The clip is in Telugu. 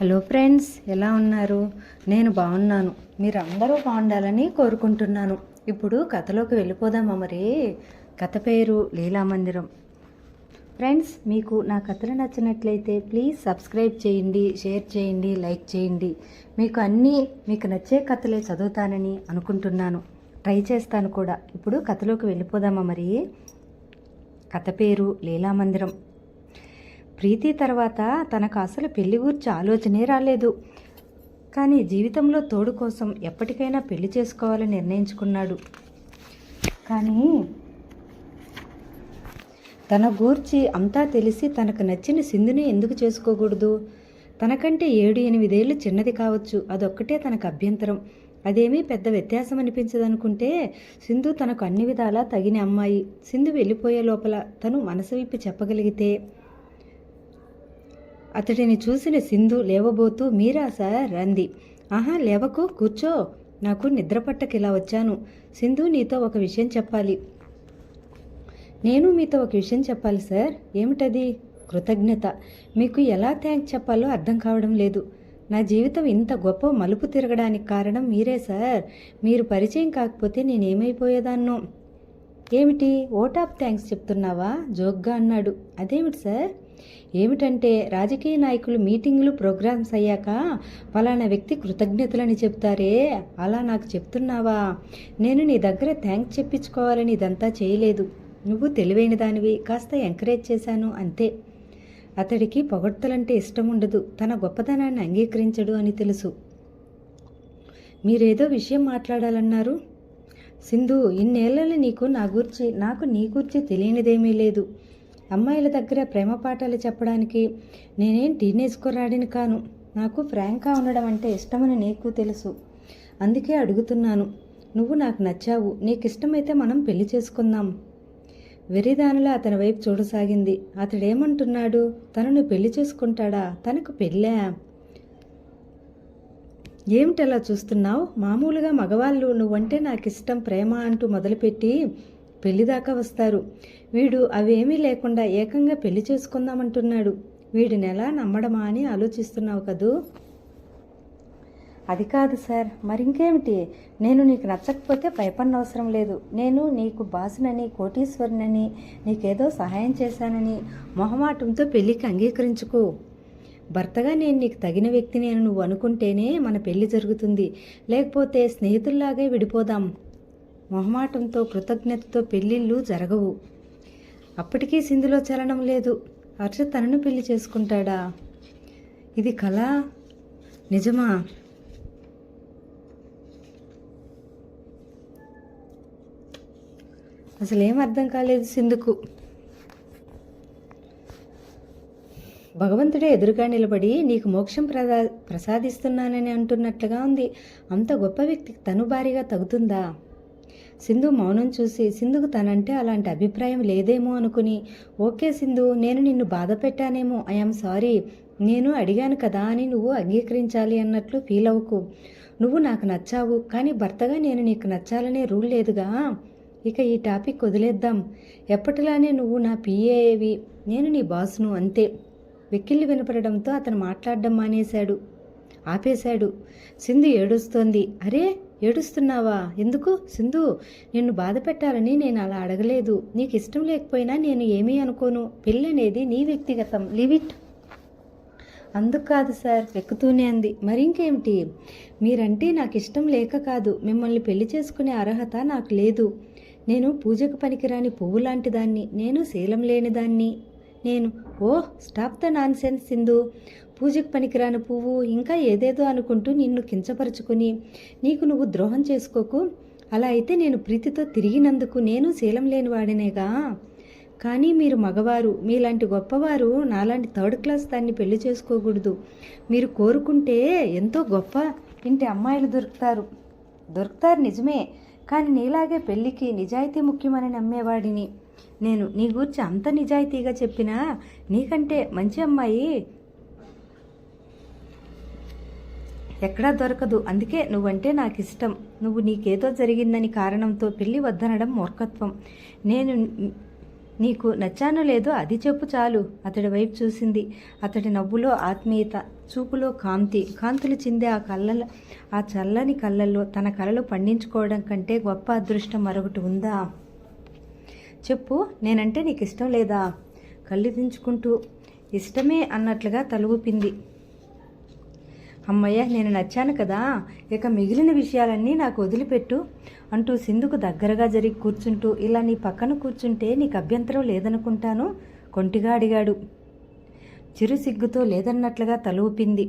హలో ఫ్రెండ్స్ ఎలా ఉన్నారు? నేను బాగున్నాను. మీరు అందరూ బాగుండాలని కోరుకుంటున్నాను. ఇప్పుడు కథలోకి వెళ్ళిపోదామా మరి కథ పేరు లీలామందిరం. ఫ్రెండ్స్ మీకు నా కథలు నచ్చినట్లయితే ప్లీజ్ సబ్స్క్రైబ్ చేయండి షేర్ చేయండి లైక్ చేయండి. మీకు అన్నీ మీకు నచ్చే కథలే చదువుతానని అనుకుంటున్నాను. ట్రై చేస్తాను కూడా. ఇప్పుడు కథలోకి వెళ్ళిపోదామా మరి కథ పేరు లీలామందిరం. ప్రీతి తర్వాత తనకు అసలు పెళ్ళి గురించి ఆలోచనే రాలేదు. కానీ జీవితంలో తోడు కోసం ఎప్పటికైనా పెళ్ళి చేసుకోవాలని నిర్ణయించుకున్నాడు. కానీ తన గూర్చి అంతా తెలిసి తనకు నచ్చిన సింధుని ఎందుకు చేసుకోకూడదు? తనకంటే ఏడు ఎనిమిదేళ్ళు చిన్నది కావచ్చు. అదొక్కటే తనకు అభ్యంతరం. అదేమీ పెద్ద వ్యత్యాసం అనిపించదనుకుంటే సింధు తనకు అన్ని విధాలా తగిన అమ్మాయి. సింధు వెళ్ళిపోయే లోపల తను మనసు విప్పి చెప్పగలిగితే అతడిని చూసిన సింధు లేవబోతూ మీరా సార్? అంది ఆహా లేవకు కూర్చో. నాకు నిద్ర ఇలా వచ్చాను. సింధు నీతో ఒక విషయం చెప్పాలి. నేను మీతో ఒక విషయం చెప్పాలి సార్. ఏమిటది? కృతజ్ఞత. మీకు ఎలా థ్యాంక్స్ చెప్పాలో అర్థం కావడం లేదు. నా జీవితం ఇంత గొప్ప మలుపు తిరగడానికి కారణం మీరే సార్. మీరు పరిచయం కాకపోతే నేనేమైపోయేదాన్నో ఏమిటి? ఓట్ ఆఫ్ థ్యాంక్స్ చెప్తున్నావా? జోక్గా అన్నాడు. అదేమిటి సార్? ఏమిటంటే రాజకీయ నాయకులు మీటింగ్లు ప్రోగ్రామ్స్ అయ్యాక ఫలానా వ్యక్తి కృతజ్ఞతలని చెప్తారే అలా నాకు చెప్తున్నావా? నేను నీ దగ్గర థ్యాంక్స్ చెప్పించుకోవాలని ఇదంతా చేయలేదు. నువ్వు తెలివైన దానివి కాస్త ఎంకరేజ్ చేశాను అంతే. అతడికి పొగడ్తలంటే ఇష్టం ఉండదు తన గొప్పతనాన్ని అంగీకరించడు అని తెలుసు. మీరేదో విషయం మాట్లాడాలన్నారు? సింధు ఇన్నేళ్ళలో నీకు నా గూర్చి నాకు నీ గూర్చి తెలియనిదేమీ లేదు. అమ్మాయిల దగ్గర ప్రేమ పాఠాలు చెప్పడానికి నేనేం టీనేజ్ కుర్రాడిని కాను. నాకు ఫ్రాంక్గా ఉండడం అంటే ఇష్టమని నీకు తెలుసు. అందుకే అడుగుతున్నాను. నువ్వు నాకు నచ్చావు. నీకు ఇష్టమైతే మనం పెళ్ళి చేసుకుందాం. వెరిదానిలా అతని వైపు చూడసాగింది. అతడేమంటున్నాడు? తనను పెళ్ళి చేసుకుంటాడా? తనకు పెళ్ళా? ఏమిటలా చూస్తున్నావు? మామూలుగా మగవాళ్ళు నువ్వంటే నాకు ఇష్టం ప్రేమ అంటూ మొదలుపెట్టి పెళ్ళిదాకా వస్తారు. వీడు అవేమీ లేకుండా ఏకంగా పెళ్ళి చేసుకుందామంటున్నాడు. వీడిని ఎలా నమ్మడమా అని ఆలోచిస్తున్నావు కదూ? అది కాదు సార్. మరింకేమిటి? నేను నీకు నచ్చకపోతే భయపడిన అవసరం లేదు. నేను నీకు బాసునని కోటీశ్వరునని నీకేదో సహాయం చేశానని మొహమాటంతో పెళ్ళికి అంగీకరించుకో. భర్తగా నేను నీకు తగిన వ్యక్తిని నువ్వు అనుకుంటేనే మన పెళ్ళి జరుగుతుంది. లేకపోతే స్నేహితుల్లాగే విడిపోదాం. మొహమాటంతో కృతజ్ఞతతో పెళ్ళిళ్ళు జరగవు. అప్పటికీ సింధులో చలనం లేదు. హర్ష తనను పెళ్ళి చేసుకుంటాడా? ఇది కళ? నిజమా? అసలేం అర్థం కాలేదు సింధుకు. భగవంతుడే ఎదురుగా నిలబడి నీకు మోక్షం ప్రదా ప్రసాదిస్తున్నానని అంటున్నట్లుగా ఉంది. అంత గొప్ప వ్యక్తికి తను భారీగా తగుతుందా సింధు మౌనం చూసి సింధుకు తనంటే అలాంటి అభిప్రాయం లేదేమో అనుకుని ఓకే సింధు నేను నిన్ను బాధ పెట్టానేమో ఐఎమ్ సారీ నేను అడిగాను కదా అని నువ్వు అంగీకరించాలి అన్నట్లు ఫీల్ అవ్వకు. నువ్వు నాకు నచ్చావు కానీ భర్తగా నేను నీకు నచ్చాలనే రూల్ లేదుగా. ఇక ఈ టాపిక్ వదిలేద్దాం. ఎప్పటిలానే నువ్వు నా పిఏవి నేను నీ బాస్ను అంతే. వెక్కిళ్ళు వినపడడంతో అతను మాట్లాడడం మానేశాడు. ఆపేశాడు. సింధు ఏడుస్తోంది. అరే ఏడుస్తున్నావా? ఎందుకు? సింధు నిన్ను బాధ పెట్టాలని నేను అలా అడగలేదు. నీకు ఇష్టం లేకపోయినా నేను ఏమీ అనుకోను. పెళ్ళి అనేది నీ వ్యక్తిగతం. లివిట్ అందుకు కాదు సార్ వెక్కుతూనే అంది. మరింకేమిటి? మీరంటే నాకు ఇష్టం లేక కాదు. మిమ్మల్ని పెళ్ళి చేసుకునే అర్హత నాకు లేదు. నేను పూజకు పనికిరాని పువ్వు లాంటి దాన్ని. నేను శీలం లేని దాన్ని. నేను oh stop the nonsense Sindhu. పూజకు పనికిరాని పువ్వు ఇంకా ఏదేదో అనుకుంటూ నిన్ను కించపరుచుకుని నీకు నువ్వు ద్రోహం చేసుకోకు. అలా అయితే నేను ప్రీతితో తిరిగినందుకు నేను శీలం లేని వాడినేగా. కానీ మీరు మగవారు మీలాంటి గొప్పవారు నాలాంటి థర్డ్ క్లాస్ దాన్ని పెళ్ళి చేసుకోకూడదు. మీరు కోరుకుంటే ఎంతో గొప్ప ఇంటి అమ్మాయిలు దొరుకుతారు. దొరుకుతారు నిజమే కానీ నీలాగే పెళ్ళికి నిజాయితీ ముఖ్యమని నమ్మేవాడిని. నేను నీ గురించి అంత నిజాయితీగా చెప్పినా నీకంటే మంచి అమ్మాయి ఎక్కడా దొరకదు. అందుకే నువ్వంటే నాకు ఇష్టం నువ్వు నీకేదో జరిగిందని కారణంతో పెళ్ళి వద్దనడం మూర్ఖత్వం. నేను నీకు నచ్చానో లేదో అది చెప్పు చాలు. అతడి వైపు చూసింది. అతడి నవ్వులో ఆత్మీయత చూపులో కాంతి కాంతులు చిందే ఆ కళ్ళ ఆ చల్లని కళ్ళల్లో తన కళలు పండించుకోవడం కంటే గొప్ప అదృష్టం మరొకటి ఉందా? చెప్పు నేనంటే నీకు ఇష్టం లేదా? కళ్ళు దించుకుంటూ ఇష్టమే అన్నట్లుగా తలుగుపింది అమ్మయ్య నేను నచ్చాను కదా. ఇక మిగిలిన విషయాలన్నీ నాకు వదిలిపెట్టు. అంటూ సింధుకు దగ్గరగా జరిగి కూర్చుంటూ ఇలా నీ పక్కన కూర్చుంటే నీకు అభ్యంతరం లేదనుకుంటాను? కొంటిగా అడిగాడు. చిరు సిగ్గుతో లేదన్నట్లుగా తలూపింది